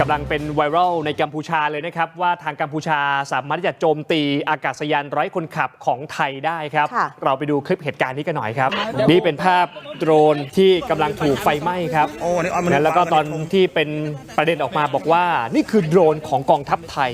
กำลังเป็นไวรัลในกัมพูชาเลยนะครับ ว่าทางกัมพูชาสามารถที่จะโจมตีอากาศยานไร้คนขับของไทยได้ครับค่ะเราไปดูคลิปเหตุการณ์นี้กันหน่อยครับ นี่เป็นภาพโดรนที่กำลังถูกไฟไหม้ครับโอ้นี่เอามันนะแล้วก็ตอนที่เป็นประเด็นออกมาบอกว่า นี่คือโดรนของกองทัพไทย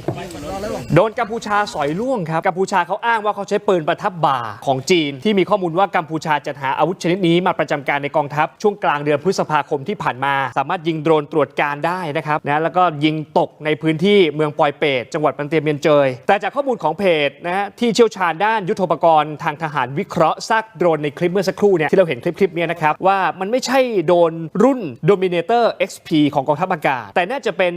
โดนกัมพูชาสอยล่วงครับกัมพูชาเขาอ้างว่าเขาใช้ปืนประทับบ่าของจีน ที่มีข้อมูลว่ากัมพูชาจัดหาอาวุธชนิดนี้มาประจำการในกองทัพช่วงกลางเดือนพฤษภาคมที่ผ่านมา สามารถยิงโดรนตรวจการได้นะครับนะแล้วก็ยิงตกในพื้นที่เมืองปอยเปตจังหวัดปันเตียเมียนเจย แต่จากข้อมูลของเพจนะฮะที่เชี่ยวชาญด้านยุทโธปกรณ์ทางทหารวิเคราะห์ซากโดรนในคลิปเมื่อสักครู่เนี่ยที่เราเห็นคลิปคลิปเนี้ยนะครับว่ามันไม่ใช่โดนรุ่น Dominator XP ของกองทัพอากาศ แต่น่าจะเป็น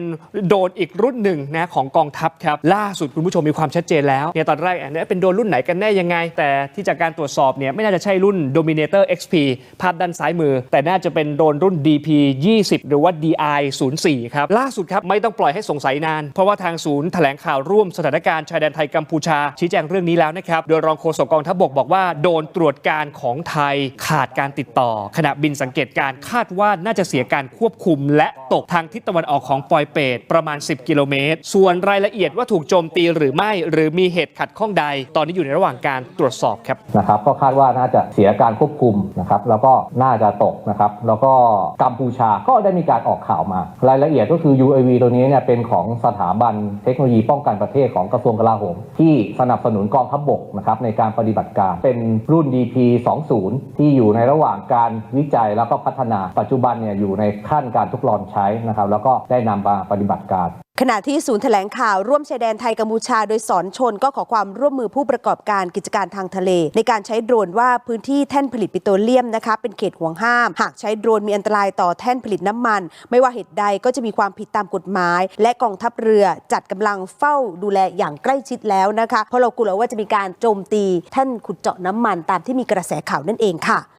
โดนอีกรุ่นหนึ่งนะของกองทัพครับล่าสุดคุณผู้ชมมีความชัดเจนแล้วเนี่ยตอนแรกอันนี้เป็นโดนรุ่นไหนกันแน่ยังไง แต่ที่จากการตรวจสอบเนี่ยไม่น่าจะใช่รุ่น Dominator XP ภาพด้านซ้ายมือ แต่น่าจะเป็นโดนรุ่น DP 20 หรือว่า DI 04ครับล่าสุดครับไม่ต้องปล่อยให้สงสัยนาน เพราะว่าทางศูนย์แถลงข่าวร่วมสถานการณ์ชายแดนไทยกัมพูชา ชี้แจงเรื่องนี้แล้วนะครับ โดยรองโฆษกกองทัพบกบอกว่าโดนตรวจการของไทยขาดการติดต่อ ขณะบินสังเกตการคาดว่าน่าจะเสียการควบคุม และตกทางทิศตะวันออกของปอยเปตประมาณ 10 กิโลเมตร ส่วนรายละเอียดว่าถูกโจมตีหรือไม่ หรือมีเหตุขัดข้องใด ตอนนี้อยู่ในระหว่างการตรวจสอบครับนะครับ ก็คาดว่าน่าจะเสียการควบคุมนะครับแล้วก็น่าจะตกนะครับแล้วก็กัมพูชาก็ได้มีการออกข่าวมา รายละเอียดก็คือ UAV ตัวนี้เนี่ยเป็นของสถาบันเทคโนโลยีป้องกันประเทศของกระทรวงกลาโหม ที่สนับสนุนกองทัพบกนะครับในการปฏิบัติการเป็นรุ่น DP 20ที่อยู่ในระหว่างการวิจัยแล้วก็พัฒนาปัจจุบันเนี่ยอยู่ในขั้นการทดลองใช้นะครับแล้วก็ได้นำมาปฏิบัติการขณะที่ศูนย์แถลงข่าวร่วมชายแดนไทยกัมพูชาโดยสอนชนก็ขอความร่วมมือผู้ประกอบการกิจการทางทะเล ในการใช้โดรนว่าพื้นที่แท่นผลิตปิโตรเลียมนะคะเป็นเขตห่วงห้าม หากใช้โดรนมีอันตรายต่อแท่นผลิตน้ำมัน ไม่ว่าเหตุใดก็จะมีความผิดตามกฎหมาย และกองทัพเรือจัดกำลังเฝ้าดูแลอย่างใกล้ชิดแล้วนะคะเพราะเรากลัวว่าจะมีการโจมตีแท่นขุดเจาะน้ำมันตามที่มีกระแสข่าวนั่นเองค่ะ